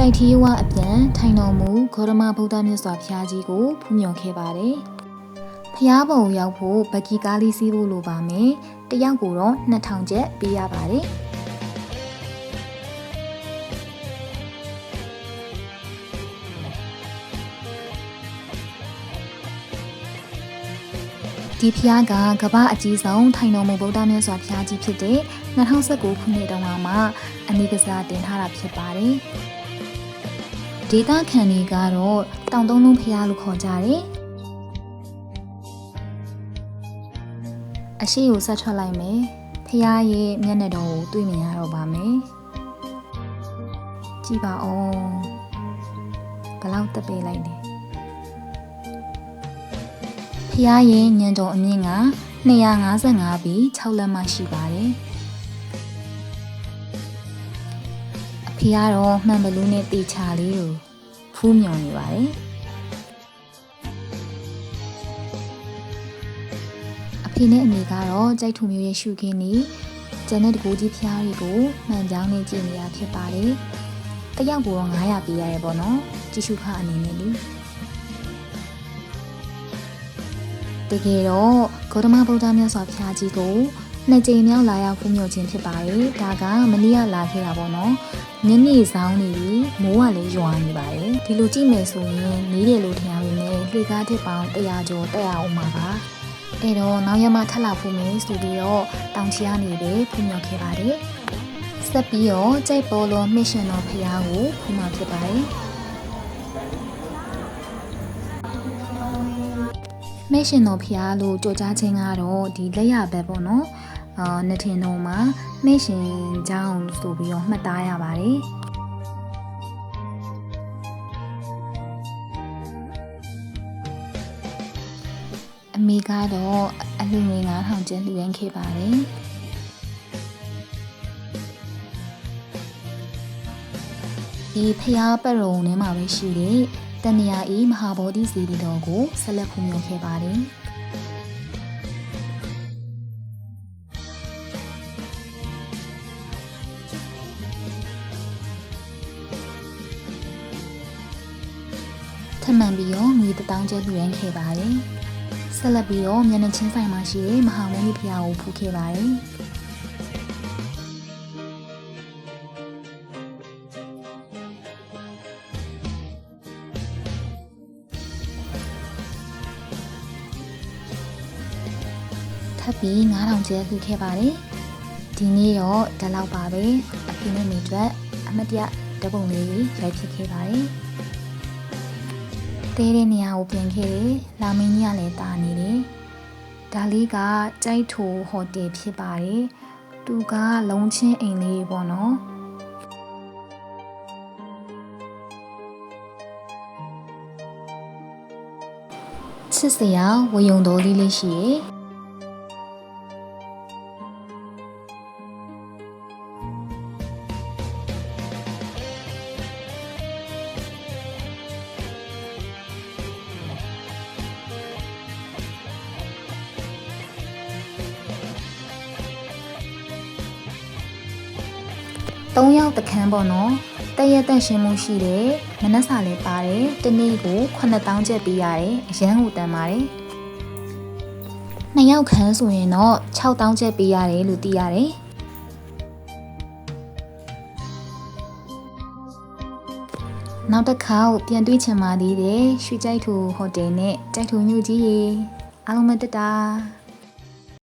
ကြိုက်ထီးဝအပြန်ထိုင်တော်မူဂေါရမဗုဒ္ဓမြတ်စွာဘုရားကြီးကိုဖူးမြော်ခဲ့ပါတယ်။ဖျားပုံရောက်ဖို့ဘက်ကီကားလေးစီးဖို့လိုပါမယ်။တယောက်ကိုတော့2000ကျပ်ပေးရပါတယ်။ဒီဖျားကကမ္ဘာအကြီးဆုံးထိုင်တော်မူဗုဒ္ဓမြတ်စွာဘုရားကြီးဖြစ်တဲ့2019ခုနှစ်တုန်းကမှအနိကစားတင်ထားတာဖြစ်ပါတယ်။ ဒေတာခန်တွေကတော့တောင်သုံးလုံးဖျားလို့ခေါ်ကြတယ်။အရှိကိုဆက်ထွက်လိုက်မယ်။ဖျားရဲ့မျက်နှာတော်ကိုတွေ့မြင်ရတော့ပါမယ်။ကြည့်ပါဦး။ဘလောက်တက်ပေးလိုက်တယ်။ဖျားရဲ့ညံတော်အမြင့်က255ပြီး6လက်မှရှိပါတယ်။ ဖေကတော့မှန်ဘလူးနဲ့တေချာလေးကိုဖူးမြော်နေပါတယ်။အဖေနဲ့အမေကတော့ကြိုက်ထူမျိုးရဲ့ရှုခင်းနေကျန်တဲ့တကူကြီးဖျားတွေကိုမှန်ကြောင်းနဲ့ကြည့်နေတာဖြစ်ပါတယ်။တယောက်ကိုတော့900ပေးရတယ်ပေါ့နော်။ကြည့်ရှုခအနေနဲ့လေ။တကယ်တော့ဂေါတမဗုဒ္ဓမြတ်စွာဘုရားကြီးကိုနှစ်ကြိမ်မြောက်လာရောက်ဖူးမြော်ခြင်းဖြစ်ပါတယ်။ဒါကမနေ့ကလာခဲ့တာပေါ့နော်။ ညနေဆောင်နေပြီမိုးကလည်းရွာနေပါတယ်။ဒီလိုကြည့်မယ်ဆိုရင်နေတယ်လို့ထင်ရပေမဲ့လှေကားတစ်ပေါင်း100ကျော်တက်ရအောင်ပါပါ။အဲ့တော့နောက်ရမထပ်လာဖူးမယ်ဆိုပြီးတော့တောင်ချီကနေပဲဖူးမြော်ခဲ့ပါတယ်။ဆက်ပြီးတော့ကြိုက်ပေါ်လောမစ်ရှင်တော်ဖရာကိုဖူးမှာဖြစ်ပါတယ်။မဲရှင်တော်ဖျားလို့ကြော်ကြားခြင်းကတော့ဒီလက်ရဘက်ပေါ့နော် အာနှစ်ထင်တော်မှာမိရှင်ကြောင်းဆိုပြီးတော့မှတ်သားရပါတယ်အမေကတော့အလူငွေ9000ကျင်းလှူဒန်းခဲ့ပါတယ်ဒီဖျားပရုံထဲမှာပဲရှိတဲ့တဏှာဤမဟာဗောဓိစီတီတော်ကိုဆက်လက်ဖူးမြော်ခဲ့ပါတယ်။ မှန်ပြီးတော့ငွေတထောင်ကျပ်လူရန်ခဲ့ပါတယ်။ဆက်လက်ပြီးတော့မျက်နှာချင်းဆိုင်မှာရှိတဲ့မဟာမုန်းကြီးဖျားကိုဖူးခဲ့ပါတယ်။။ထပ်ပြီး9000ကျပ်လှူခဲ့ပါတယ်။ဒီနေ့တော့ဒီလောက်ပါပဲ။အဖေနဲ့မိအတွက်အမတ်တရဓပုံလေးရိုက်ဖြစ်ခဲ့ပါတယ်။ တဲတဲ့နေရာကိုပြင်ခဲ့တယ်။လာမင်းကြီးကလည်းတာနေတယ်။ဒါလေးကကြိုက်ထိုဟိုတယ်ဖြစ်ပါတယ်။သူကလုံးချင်းအိမ်လေးပေါ့နော်။ချစ်စရာဝယုံတော်လေးလေးရှိရဲ့ ၃ယောက်တခန်းပေါ့နော်တရက်တက်ရှင်းမှုရှိတယ်မနှက်စာလည်းပါတယ်တနေ့ကို9000ကျပ်ပေးရတယ်အရန်ဟူတန်ပါတယ်နှစ်ယောက်ခန်းဆိုရင်တော့6000ကျပ်ပေးရတယ်လို့သိရတယ်နောက်တစ်ခါပြန်တွေ့ချင်ပါသေးတယ်ရွှေကြိုက်ထူဟိုတယ်နဲ့ကြိုက်ထူမြို့ကြီးရေအားလုံးမတက်တာ